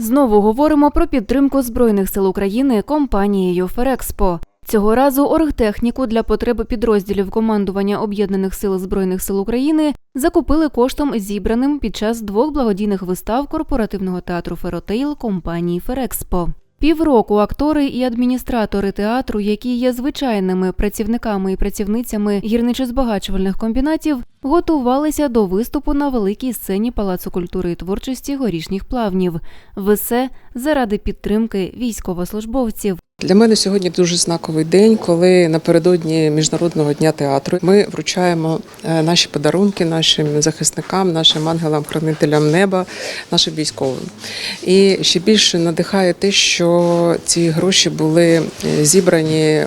Знову говоримо про підтримку Збройних сил України компанією Ферекспо. Цього разу оргтехніку для потреби підрозділів командування Об'єднаних сил Збройних сил України закупили коштом зібраним під час двох благодійних вистав корпоративного театру Феротейл компанії Ферекспо. Півроку актори і адміністратори театру, які є звичайними працівниками і працівницями гірничо-збагачувальних комбінатів, готувалися до виступу на великій сцені Палацу культури і творчості горішніх плавнів. Все заради підтримки військовослужбовців. Для мене сьогодні дуже знаковий день, коли напередодні міжнародного дня театру ми вручаємо е, наші подарунки нашим захисникам, нашим ангелам-хранителям неба, нашим військовим. І ще більше надихає те, що ці гроші були е, зібрані е,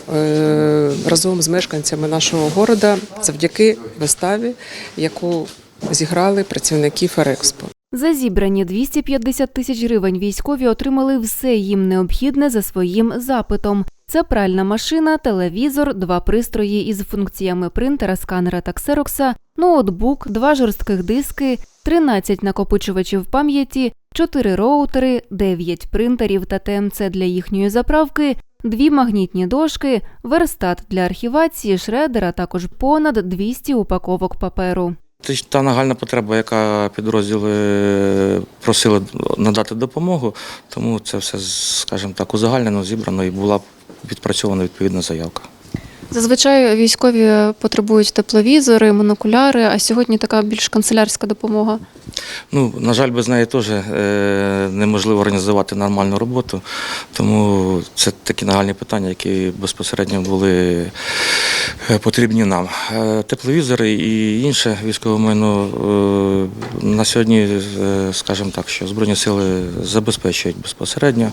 разом з мешканцями нашого города завдяки виставі, яку зіграли працівники Ферекспо. За зібрані 250 тисяч гривень військові отримали все їм необхідне за своїм запитом. Це пральна машина, телевізор, два пристрої із функціями принтера, сканера та ксерокса, ноутбук, два жорстких диски, 13 накопичувачів пам'яті, 4 роутери, 9 принтерів та ТМЦ для їхньої заправки, дві магнітні дошки, верстат для архівації, шредер, а також понад 200 упаковок паперу. Це ж та нагальна потреба, яка підрозділи просили надати допомогу, тому це все, скажімо так, узагальнено, зібрано і була відпрацьована відповідна заявка. Зазвичай військові потребують тепловізори, монокуляри, а сьогодні така більш канцелярська допомога. Ну, на жаль, без неї теж е, неможливо організувати нормальну роботу, тому це такі нагальні питання, які безпосередньо були е, потрібні нам. Е, Тепловізори і інше військове майно е, на сьогодні, е, скажімо так, що Збройні сили забезпечують безпосередньо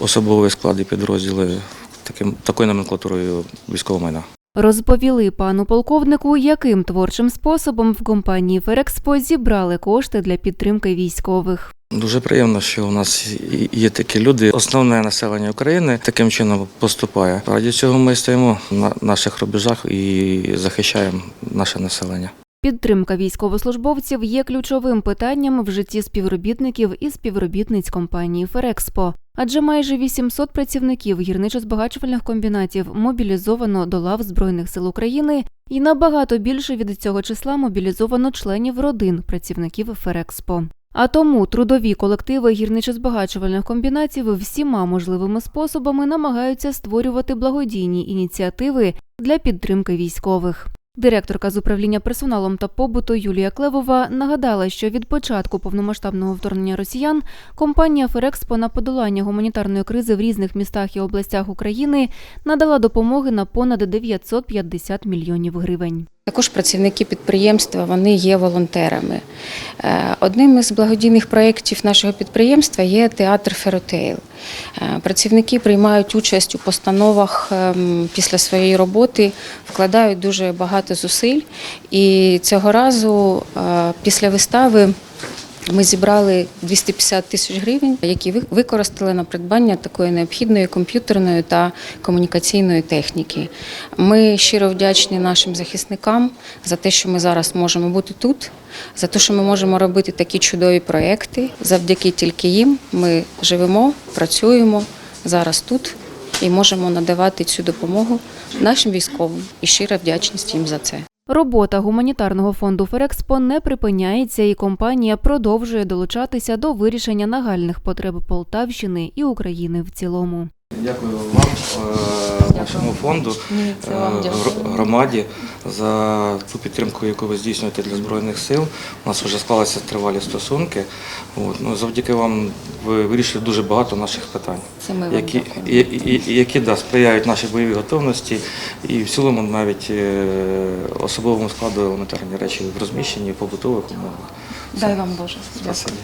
особовий склад і підрозділи таким, такою номенклатурою військового майна. Розповіли пану полковнику, яким творчим способом в компанії Ферекспо зібрали кошти для підтримки військових. Дуже приємно, що у нас є такі люди. Основне населення України таким чином поступає. Раді цього ми стоїмо на наших рубежах і захищаємо наше населення. Підтримка військовослужбовців є ключовим питанням в житті співробітників і співробітниць компанії Ферекспо. Адже майже 800 працівників гірничо-збагачувальних комбінатів мобілізовано до лав Збройних сил України, і набагато більше від цього числа мобілізовано членів родин працівників Ферекспо. А тому трудові колективи гірничо-збагачувальних комбінатів всіма можливими способами намагаються створювати благодійні ініціативи для підтримки військових. Директорка з управління персоналом та побуту Юлія Клевова нагадала, що від початку повномасштабного вторгнення росіян компанія Ферекспо на подолання гуманітарної кризи в різних містах і областях України надала допомоги на понад 950 мільйонів гривень. Також працівники підприємства вони є волонтерами. Е, Одним із благодійних проєктів нашого підприємства є театр Феротейл. Е, Працівники приймають участь у постановах ем, після своєї роботи, вкладають дуже багато зусиль. І цього разу е, після вистави ми зібрали 250 тисяч гривень, які ви- використали на придбання такої необхідної комп'ютерної та комунікаційної техніки. Ми щиро вдячні нашим захисникам за те, що ми зараз можемо бути тут, за те, що ми можемо робити такі чудові проекти. Завдяки тільки їм ми живемо, працюємо зараз тут і можемо надавати цю допомогу нашим військовим. І щира вдячність їм за це. Робота гуманітарного фонду Ферекспо не припиняється, і компанія продовжує долучатися до вирішення нагальних потреб Полтавщини і України в цілому. Дякую вам, е, вашому фонду, е, громаді за ту підтримку, яку ви здійснюєте для збройних сил. У нас вже склалися тривалі стосунки. От, ну, завдяки вам ви вирішили дуже багато наших питань, які, да, сприяють нашій бойовій готовності і в цілому навіть е, особовому складу елементарні речі в розміщенні, в побутових умовах. Дай вам Боже. Спасибі.